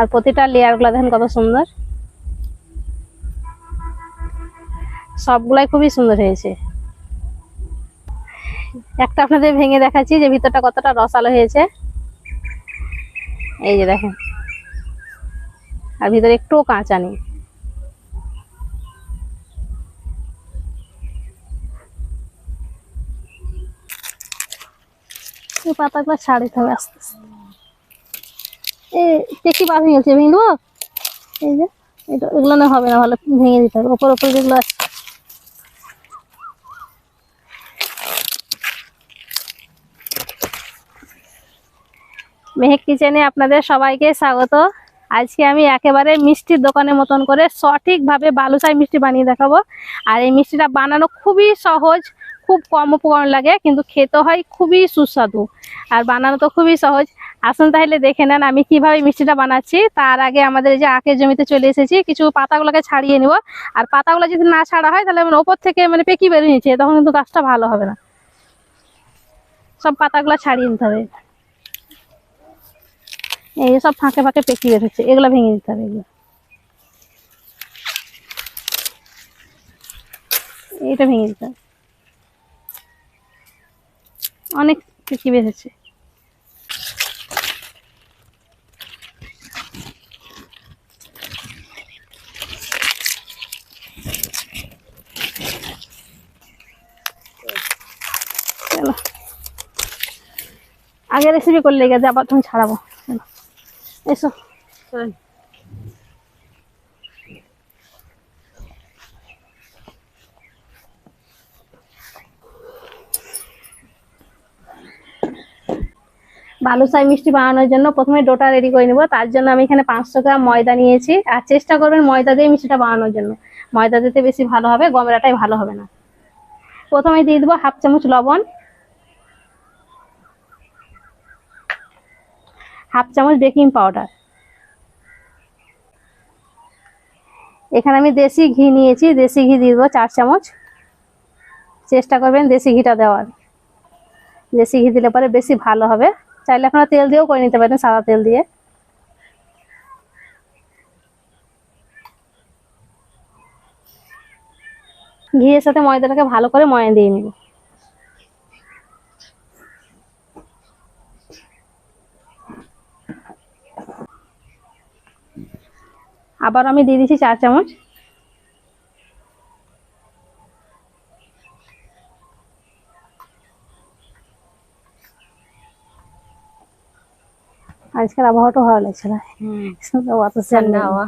আর প্রতিটা লেয়ারগুলো দেখেন কত সুন্দর। সবগুলাই খুবই সুন্দর হয়েছে। একটা আপনাদের ভেঙে দেখাচ্ছি যে ভিতরটা কতটা রসালো হয়েছে। এই যে দেখেন। আর ভিতরে একটুও কাঁচা নেই। পাতাগুলো ছাড়িতে হবে আস্তে আস্তে। টেকি পা ভেঙে গেছে ভেঙে দেবো? এই যে, এটা, এগুলো না হবে না, ভালো ভেঙে দিতে হবে। ওপর ওপর যেগুলো আছে। মেহেক কিচেনে আপনাদের সবাইকে স্বাগত। আজকে আমি একেবারে মিষ্টির দোকানের মতন করে সঠিকভাবে বালুশাই মিষ্টি বানিয়ে দেখাবো। আর এই মিষ্টিটা বানানো খুবই সহজ খুব কম উপকরণ লাগে, কিন্তু খেতে হয় খুবই সুস্বাদু। আর বানানো তো খুবই সহজ। আসুন তাহলে দেখে নেন আমি কীভাবে মিষ্টিটা বানাচ্ছি। তার আগে আমাদের যে আখের জমিতে চলে এসেছি, কিছু পাতাগুলোকে ছাড়িয়ে নিব। আর পাতাগুলো যদি না ছাড়া হয়, তাহলে মানে ওপর থেকে মানে পেকি বেরিয়ে নিচ্ছে, তখন কিন্তু গাছটা ভালো হবে না। সব পাতাগুলো ছাড়িয়ে নিতে হবে। এই সব ফাঁকে ফাঁকে পেকি বের হচ্ছে এগুলো ভেঙে নিতে হবে এইটা ভেঙে দিতে হবে। অনেক বের হচ্ছে আগে রেসিপি করলে গেছে আবার তখন ছাড়াবো। এসো। বালুশাই মিষ্টি বানানোর জন্য প্রথমে ডোটা রেডি করে নেব। তার জন্য আমি এখানে পাঁচশো গ্রাম ময়দা নিয়েছি। আর চেষ্টা করবেন ময়দা দিয়ে মিষ্টিটা বানানোর জন্য। ময়দা দিতে বেশি ভালো হবে গমেরাটাই ভালো হবে না। প্রথমে দিয়ে দেবো হাফ চামচ লবণ। হাফ চামচ বেকিং পাউডার। এখানে আমি দেশি ঘি নিয়েছি, দেশি ঘি দিয়ে দেবো চার চামচ। চেষ্টা করবেন দেশি ঘিটা দেওয়ার। দেশি ঘি দিলে পরে বেশি ভালো হবে। চাইলে আপনারা তেল দিয়েও করে নিতে পারেন, সাদা তেল দিয়ে। ঘিয়ের সাথে ময়দাটাকে ভালো করে ময়ান দিয়ে নিব। আবার আমি দিয়ে দিচ্ছি চার চামচ। আজকের আবহাওয়াটা ভালো লাগছে না। বাতাস ঠান্ডা ঠান্ডা হাওয়া।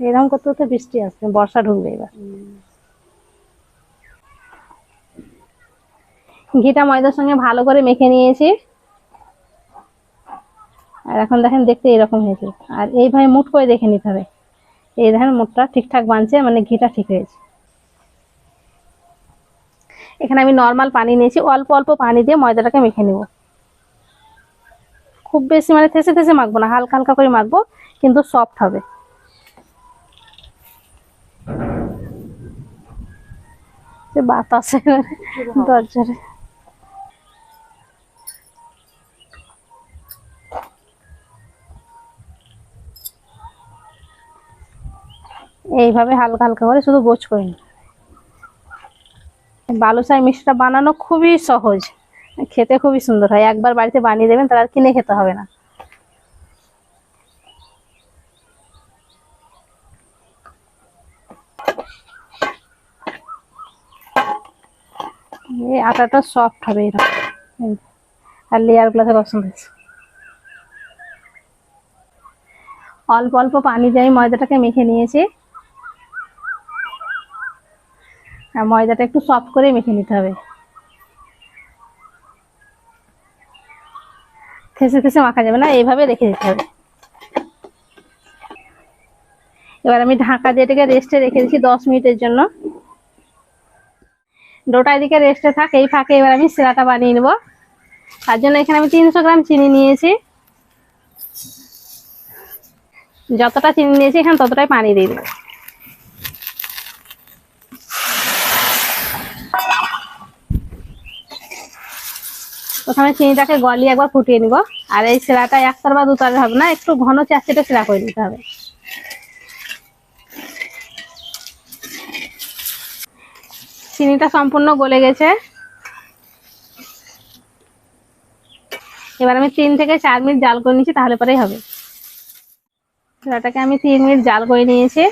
এরকম করতে করতে বৃষ্টি আসবে বর্ষা ঢুকবে এবার। ঘিটা ময়দার সঙ্গে ভালো করে মেখে নিয়েছি। আর এখন দেখেন দেখতে এরকম হয়েছে। আর এইভাবে মুঠ করে দেখে নিতে হবে। এই দেখেন মুঠটা ঠিকঠাক বানছে মানে ঘিটা ঠিক হয়েছে। এখানে আমি নর্মাল পানি নিয়েছি অল্প অল্প পানি দিয়ে ময়দাটাকে মেখে নেব। খুব বেশি মানে থেসে থেসে মাখবো না, হালকা হালকা করে মাখবো, কিন্তু সফট হবে। বাতাসে, দরজারে। এইভাবে হালকা হালকা করে শুধু গোছ করে নিতে হবে। বালুশাই মিষ্টিটা বানানো খুবই সহজ। খেতে খুবই সুন্দর হয়। একবার বাড়িতে বানিয়ে দেবেন তার আর কিনে খেতে হবে না। আটাটা সফট হবে এরকম। আর লেয়ার গুলোতে পছন্দ হয়েছে। অল্প অল্প পানি দিয়ে আমি ময়দাটাকে মেখে নিয়েছি। আর ময়দাটা একটু সফট করে মেখে নিতে হবে। থেসে থেসে মাখা যাবে না, এইভাবে রেখে দিতে হবে। এবার আমি ঢাকা দিয়ে এটাকে রেস্টে রেখে দিচ্ছি দশ মিনিটের জন্য। ডোটা এদিকে রেস্টে থাক, এই ফাঁকে এবার আমি সিরাটা বানিয়ে নেব। তার জন্য এখানে আমি তিনশো গ্রাম চিনি নিয়েছি। যতটা চিনি নিয়েছি এখানে ততটাই পানি দিয়ে দেবো। প্রথমে চিনিটাকে গলিয়ে একবার ফুটিয়ে নিব। আর এই সেরাটা একতার বা দুতার হবে না, একটু ঘন চারচেটে সেরা করে নিতে হবে। চিনিটা সম্পূর্ণ গলে গেছে। এবার আমি তিন থেকে চার মিনিট জাল করে নিয়েছি তাহলে পরেই হবে। সেরাটাকে আমি তিন মিনিট জাল করে নিয়েছি।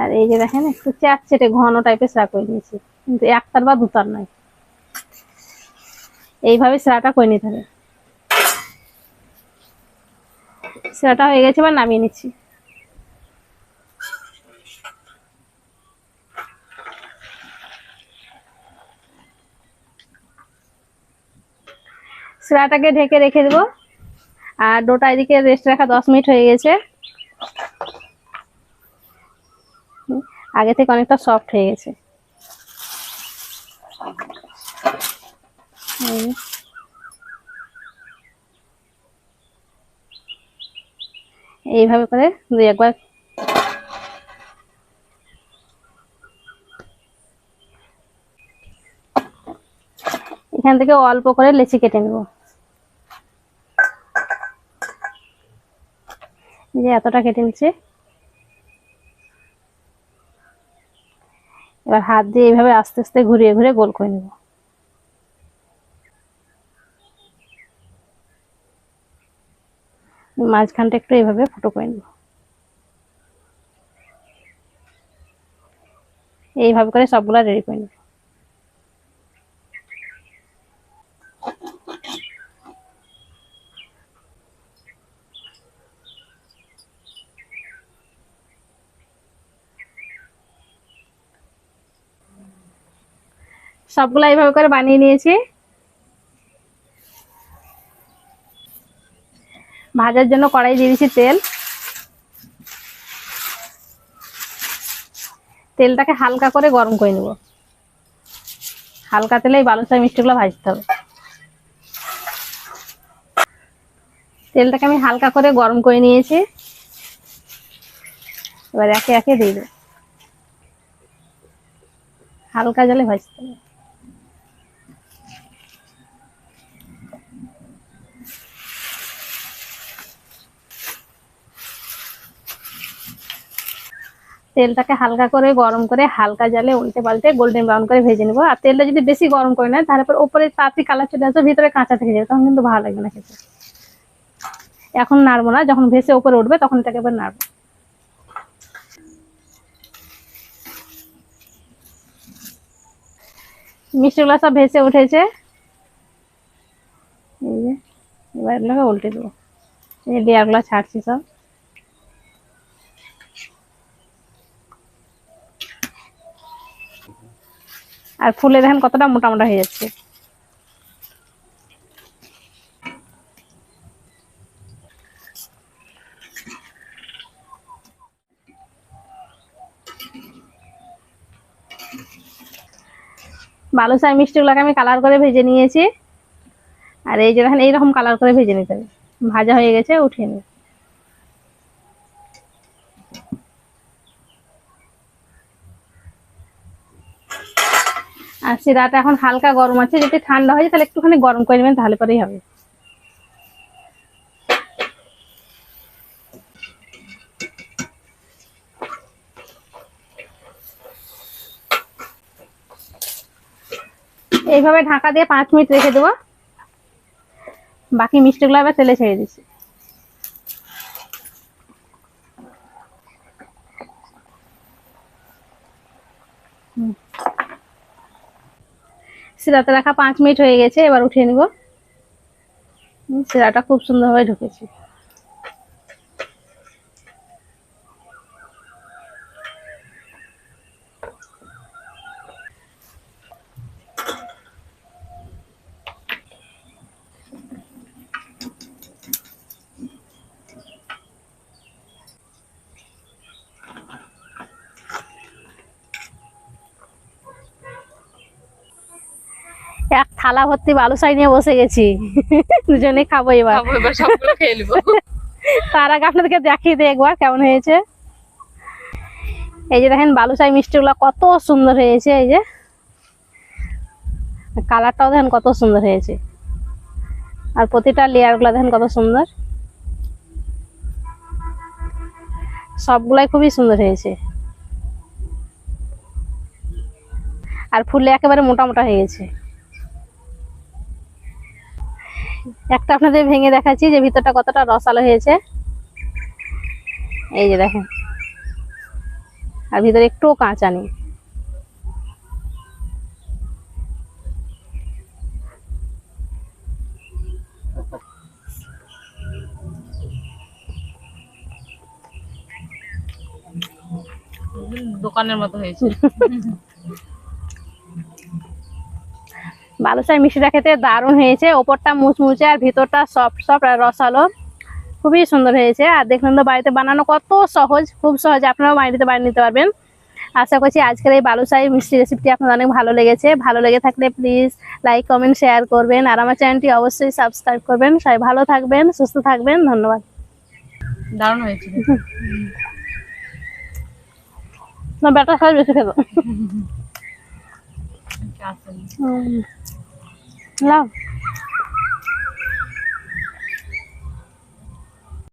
আর এই যে দেখেন, একটু চ্যাটচেটে ঘন টাইপের সেরা করে নিয়েছি। কিন্তু একতার বা দুতার নয়। এইভাবে সেরাটা করে নিতে হবে। সেরাটা হয়ে গেছে, এবার নামিয়ে নিচ্ছি। সেরাটাকে ঢেকে রেখে দেবো। আর ডোটা এদিকে রেস্ট রাখা দশ মিনিট হয়ে গেছে। আগে থেকে অনেকটা সফট হয়ে গেছে। এইভাবে করে দুই একবার। এখান থেকে অল্প করে লেচি কেটে নেব। যে এতটা কেটে নিচ্ছি। এবার হাত দিয়ে এইভাবে আস্তে আস্তে ঘুরিয়ে ঘুরে গোল করে নেব। মাঝখানটা একটু এইভাবে ফুটো করে নেব। এইভাবে করে সবগুলা রেডি করে নেব। সবগুলা এইভাবে করে বানিয়ে নিয়েছি। ভাজার জন্য কড়াই দিয়ে দিয়েছি তেল। তেলটাকে হালকা করে গরম করে নেব। হালকা তেলে এই বালুচা মিষ্টিগুলো ভাজতে হবে। তেলটাকে আমি হালকা করে গরম করে নিয়েছি। এবার একে একে দিয়ে দেবো। হালকা জলে ভাজতে হবে। তেলটাকে হালকা করে গরম করে হালকা জালে উল্টে পাল্টে গোল্ডেন ব্রাউন করে ভেজে নেব। আর তেলটা যদি বেশি গরম করে নেয় তারপর পর ওপরে তাড়াতাড়ি কালার চলে আসবে, ভিতরে কাঁচা থেকে যাবে, তখন কিন্তু ভালো লাগবে না খেতে। এখন নাড়বো না, যখন ভেসে উপরে উঠবে তখন এটাকে এবার নাড়বো। মিষ্টিগুলো সব ভেসে উঠেছে। এই যে, এবার এগুলোকে উল্টে দেবো। এই যে লেয়ারগুলো ছাড়ছি সব। আর ফুলে দেখেন কতটা মোটা মোটা হয়ে যাচ্ছে? বালুশাই মিষ্টিগুলোকে আমি কালার করে ভেজে নিয়েছি। আর এই যে দেখেন, এইরকম কালার করে ভেজে নিতে হবে। ভাজা হয়ে গেছে, উঠিয়ে নিই। সিরাটা এখন হালকা গরম আছে, যদি ঠান্ডা হয়ে তাহলে একটুখানি গরম করে নেবেন, তাহলে পরেই হবে। এইভাবে ঢাকা দিয়ে পাঁচ মিনিট রেখে দেবো। বাকি মিষ্টিগুলো আবার তেলে ছেড়ে দিচ্ছি। সিরাতে রাখা পাঁচ মিনিট হয়ে গেছে এবার উঠিয়ে নিব। শিরাটা খুব সুন্দরভাবে ঢুকেছে এক থালা ভর্তি বালুশাই নিয়ে বসে গেছি। দুজনে খাব এবার। তার আগে আপনাদেরকে দেখিয়ে দিই একবার কেমন হয়েছে। এই যে দেখেন বালুশাই মিষ্টিগুলো কত সুন্দর হয়েছে এই যে। কালারটাও দেখেন কত সুন্দর হয়েছে। আর প্রতিটা লেয়ারগুলো দেখেন কত সুন্দর। সবগুলাই খুবই সুন্দর হয়েছে। আর ফুলে একেবারে মোটা মোটা হয়ে গেছে। একটা আপনাদের ভেঙে দেখাচ্ছি যে ভিতরটা কতটা রসালো হয়েছে। এই যে দেখেন। আর ভিতরে একটুও কাঁচা নেই। দোকানের মতো হয়েছে। বালুশাই মিষ্টিটা খেতে দারুণ হয়েছে। ওপরটা মুচমুচে আর ভিতরটা সফট সফট আর রসালো। খুবই সুন্দর হয়েছে। আর দেখলেন তো বাড়িতে বানানো কত সহজ খুব সহজে। আপনারাও বাড়িতে বানিয়ে নিতে পারবেন। আশা করছি আজকের এই বালুশাই মিষ্টি রেসিপিটি আপনাদের অনেক ভালো লেগেছে। ভালো লেগে থাকলে প্লিজ লাইক কমেন্ট শেয়ার করবেন। আর আমার চ্যানেলটি অবশ্যই সাবস্ক্রাইব করবেন। সবাই ভালো থাকবেন সুস্থ থাকবেন। ধন্যবাদ। দারুণ হয়েছে। না ব্যাটা খাওয়া বেশি খেলো love